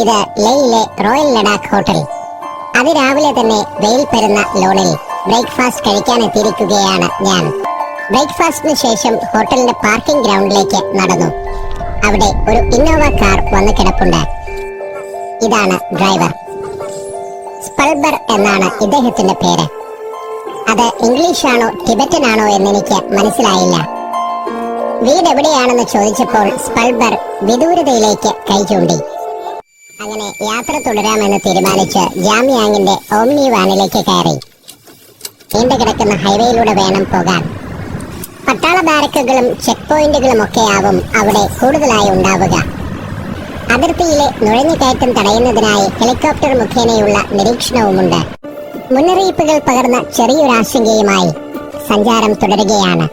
ഇത് ലേയിലെ royal Ladakh hotel അതിരാവിലെ തന്നെ വെയിൽ പെരുന്ന ലോണിൽ ബ്രേക്ക്ഫാസ്റ്റ് കഴിക്കാൻ എത്തിയിരിക്കുകയാണ് ഞാൻ. ബ്രേക്ക്ഫാസ്റ്റിന് ശേഷം ഹോട്ടലിന്റെ പാർക്കിംഗ് ഗ്രൗണ്ടിലേക്ക് നടന്നു. അവിടെ ഒരു ഇന്നോവ കാർ വന്ന് കിടപ്പുണ്ട്. ഇതാണ് ഡ്രൈവർ. സ്പൾബർ എന്നാണ് ഇദ്ദേഹത്തിന്റെ പേര്. അത് ഇംഗ്ലീഷാണോ ടിബറ്റൻ ആണോ എന്നെനിക്ക് മനസ്സിലായില്ല. വീട് എവിടെയാണെന്ന് ചോദിച്ചപ്പോൾ സ്പൾബർ വിദൂരതയിലേക്ക് കൈ ചൂണ്ടി. അങ്ങനെ യാത്ര തുടരാമെന്ന് തീരുമാനിച്ച് ജാമിയാങ്ങിന്റെ ഓംനി വാനിലേക്ക് കയറി. നീണ്ടു കിടക്കുന്ന ഹൈവേയിലൂടെ വേണം പോകാൻ. പട്ടാള ബാരക്കുകളും ചെക്ക് പോയിന്റുകളും ഒക്കെ ആവും അവിടെ കൂടുതലായി ഉണ്ടാവുക. അതിർത്തിയിലെ നുഴഞ്ഞുകയറ്റം തടയുന്നതിനായി ഹെലികോപ്റ്റർ മുഖേനയുള്ള നിരീക്ഷണവുമുണ്ട്. മുന്നറിയിപ്പുകൾ പകർന്ന ചെറിയൊരാശങ്കയുമായി സഞ്ചാരം തുടരുകയാണ്.